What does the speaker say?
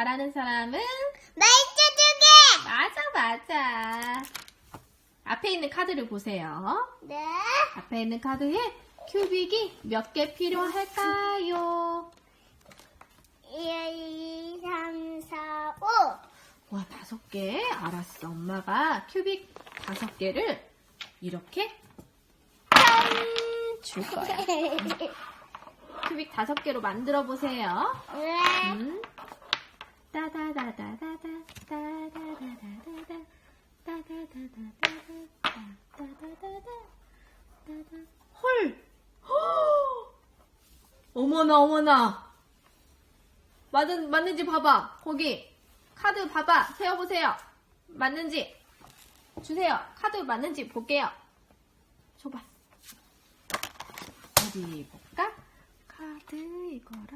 잘하는 사람은 두 맞아 맞아. 앞에 있는 카드를 보세요. 개. 네. 앞에 있는 카드에 큐빅이 몇 개 필요할까요? 1, 2, 3, 4, 5. 와, 다섯 개. 알았어. 엄마가 큐빅 다섯 개를 이렇게 짠! 줄 거야. 큐빅 다섯 개로 만들어 보세요. 네. 음. 헐! 허! 어머나, 어머나. 맞은, 맞는지 봐봐. 거기. 카드 봐봐. 세어보세요. 맞는지. 주세요. 카드 맞는지 볼게요. 줘봐. 어디 볼까? 카드. 헉!